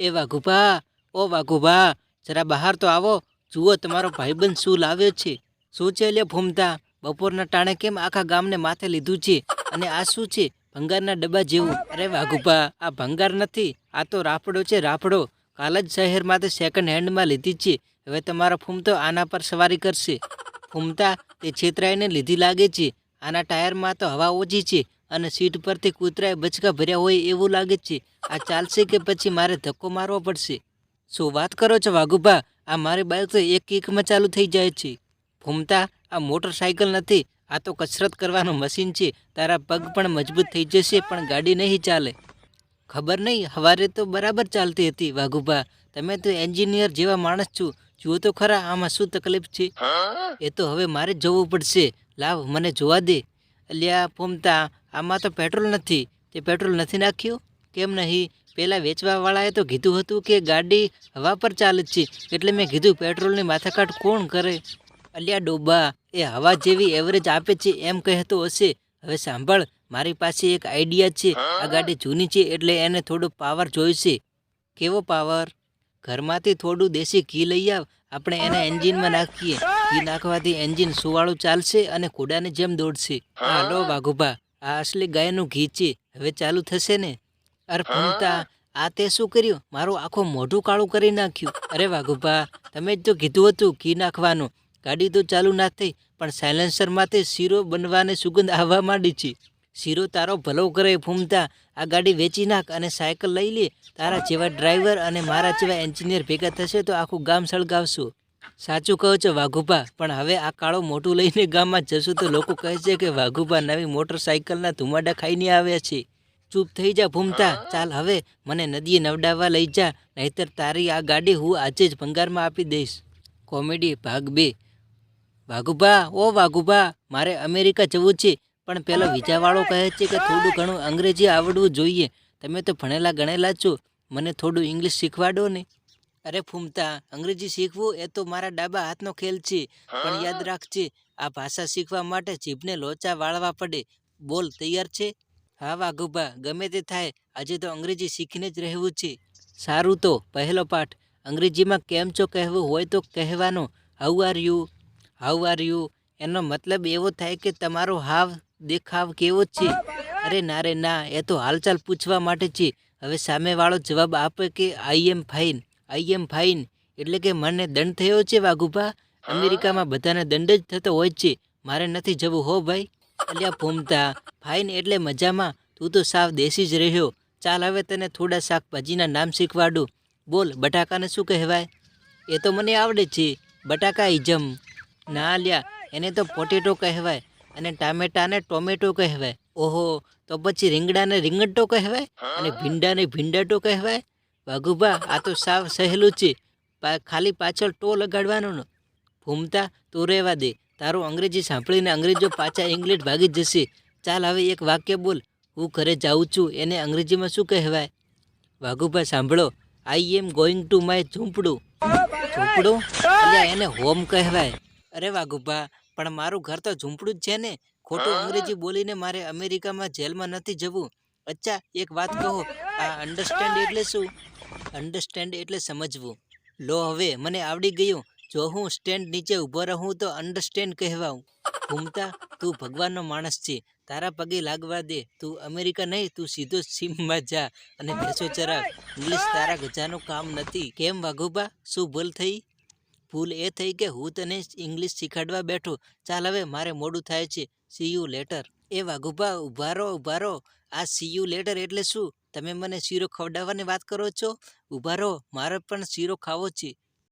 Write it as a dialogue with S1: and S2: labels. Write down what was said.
S1: એ વાઘુભા, ઓ વાઘુભા, જરા બહાર તો આવો. જુઓ તમારો ભાઈબંધ શું લાવ્યો છે. શું છે લે ફૂમતા બપોરના ટાણે કેમ આખા ગામને માથે લીધું છે? અને આ શું છે? ભંગારના ડબ્બા જેવું. અરે વાઘુભા, આ ભંગાર નથી. આ તો રાફડો છે રાફડો. કાલ જ શહેરમાંથી સેકન્ડ હેન્ડમાં લીધી છે. હવે તમારો ફૂમતો આના પર સવારી કરશે. ફૂમતા તે છેતરાઈને લીધી લાગે છે. આના ટાયરમાં તો હવા ઓછી છે. અને સીટ પરથી કૂતરાએ બચકા ભર્યા હોય એવું લાગે છે. આ ચાલશે કે પછી મારે ધક્કો મારવો પડશે? શું વાત કરો છો વાઘુભા? આ મારી બાઇક તો એક કિકમાં ચાલુ થઈ જાય છે. ફૂમતા આ મોટરસાયકલ નથી. આ તો કસરત કરવાનું મશીન છે. તારા પગ પણ મજબૂત થઈ જશે પણ ગાડી નહીં ચાલે. ખબર નહીં હવારે તો બરાબર ચાલતી હતી વાઘુભા. તમે તો એન્જિનિયર જેવા માણસ છો. જુઓ તો ખરા આમાં શું તકલીફ છે? એ તો હવે મારે જ જવું પડશે. લાવ મને જોવા દે. અલ્યા ફૂમતા આમાં તો પેટ્રોલ નથી. તે પેટ્રોલ નથી નાખ્યું? કેમ નહીં? પહેલાં વેચવાવાળાએ તો કીધું હતું કે ગાડી હવા પર ચાલે છે. એટલે મેં કીધું, પેટ્રોલની માથાકાટ કોણ કરે? અલ્યા ડોબા, એ હવા જેવી એવરેજ આપે છે એમ કહેતો હશે. હવે સાંભળ, મારી પાસે એક આઈડિયા છે. આ ગાડી જૂની છે એટલે એને થોડો પાવર જોઈશે. કેવો પાવર ઘરમાંથી થોડું દેશી ઘી લઈ આવ. આપણે એને એન્જિનમાં નાખીએ. ઘી નાખવાથી એન્જિન સુવાળું ચાલશે અને ઘોડાની જેમ દોડશે. હાલો વાઘુભા. આ અસલી ગાયનું ઘી છે. હવે ચાલુ થશે ને? અરે ફૂમતા આ તે શું કર્યું? મારું આખું મોઢું કાળું કરી નાખ્યું. અરે વાઘુભા તમે જ તો કીધું હતું ઘી નાખવાનું. ગાડી તો ચાલુ ના થઈ પણ સાયલેન્સરમાંથી શીરો બનવાની સુગંધ આવવા માંડી છે. શીરો તારો ભલો કરે ફૂમતા આ ગાડી વેચી નાખ અને સાયકલ લઈ લે. તારા જેવા ડ્રાઈવર અને મારા જેવા એન્જિનિયર ભેગા થશે તો આખું ગામ સળગાવશું. સાચું કહો છો વાઘુભા, પણ હવે આ કાળો મોટું લઈને ગામમાં જશું તો લોકો કહે છે કે વાઘુભા નવી મોટરસાયકલના ધુમાડા ખાઈને આવ્યા છે. ચૂપ થઈ જા ભૂમતા, ચાલ હવે મને નદીએ નવડાવવા લઈ જા, નહીતર તારી આ ગાડી હું આજે જ ભંગારમાં આપી દઈશ. કોમેડી ભાગ બે. વાઘુભા, ઓ વાઘુભા, મારે અમેરિકા જવું છે, પણ પેલો વિજાવાળો કહે છે કે થોડું ઘણું અંગ્રેજી આવડવું જોઈએ. તમે તો ભણેલા ગણેલા છો, મને થોડું ઇંગ્લિશ શીખવાડો ને. અરે ફૂમતા અંગ્રેજી શીખવું એ તો મારા ડાબા હાથનો ખેલ છે પણ યાદ રાખજે આ ભાષા શીખવા માટે જીભને લોચા વાળવા પડે. બોલ તૈયાર છે? હા વાઘુભા ગમે તે થાય આજે તો અંગ્રેજી શીખીને જ રહેવું છે. સારું તો પહેલો પાઠ. અંગ્રેજીમાં કેમ છો કહેવું હોય તો કહેવાનું how are you how are you એનો મતલબ એવો થાય કે તમારો હાવ દેખાવ કેવો છે? અરે ના રે ના એ તો હાલચાલ પૂછવા માટે છે. હવે સામેવાળો જવાબ આપે કે આઈ am fine I am fine એટલે કે મને દંડ થયો છે વાઘુભા? અમેરિકામાં બધાને દંડ જ થતો હોય છે. મારે નથી જવું હો ભાઈ. અલ્યા ભૂમતા ફાઇન એટલે મજામાં. તું તો સાવ દેશી જ રહ્યો. ચાલ હવે તને થોડા શાકભાજીના નામ શીખવાડું. બોલ બટાકાને શું કહેવાય? એ તો મને આવડે છે. બટાકા ઇજમ ના લ્યા એને તો પોટેટો કહેવાય અને ટામેટાને ટોમેટો કહેવાય. ઓહો તો પછી રીંગણાને રીંગણટો કહેવાય? અને ભીંડાને ભીંડાટો કહેવાય? વાઘુભા આ તો સાવ સહેલું છે. ખાલી પાછળ ટો લગાડવાનો ભૂમતા, તું રહેવા દે. તારું અંગ્રેજી સાંભળીને અંગ્રેજો પાછા ઇંગ્લિશ ભાગી જશે. ચાલ હવે એક વાક્ય બોલ. હું ઘરે જાઉં છું. એને અંગ્રેજીમાં શું કહેવાય? વાઘુભા સાંભળો. I am going to my ઝૂંપડું. ઝૂંપડું? એને હોમ કહેવાય. અરે વાઘુભા પણ મારું ઘર તો ઝૂંપડું જ છે ને. ખોટું અંગ્રેજી બોલીને મારે અમેરિકામાં જેલમાં નથી જવું. અચ્છા, એક વાત કહો. આ અન્ડરસ્ટેન્ડ એટલે શું? અન્ડરસ્ટેન્ડ એટલે સમજવું. લો હવે, મને આવડી ગયું. જો હું સ્ટેન્ડ નીચે ઊભો રહું તો અન્ડરસ્ટેન્ડ કહેવાઉં. ઘૂમતા, તું ભગવાનનો માણસ છે. તારા પગે લાગવા દે. તું અમેરિકા નહીં, તું સીધો સીમમાં જા અને ભેંસો ચરાવ ઇંગ્લિશ તારા ગજાનું કામ નથી. કેમ વાઘુબા? શું ભૂલ થઈ? ભૂલ એ થઈ કે હું તને ઇંગ્લિશ શીખવાડવા બેઠો. ચાલ હવે, મારે મોડું થાય છે. સી યુ લેટર એ વાઘુભા ઉભારો રહો, ઊભા રહો. આ સી યુ લેટર એટલે શું? તમે મને શીરો ખવડાવવાની વાત કરો છો? ઉભારો મારે પણ શીરો ખાવો છે.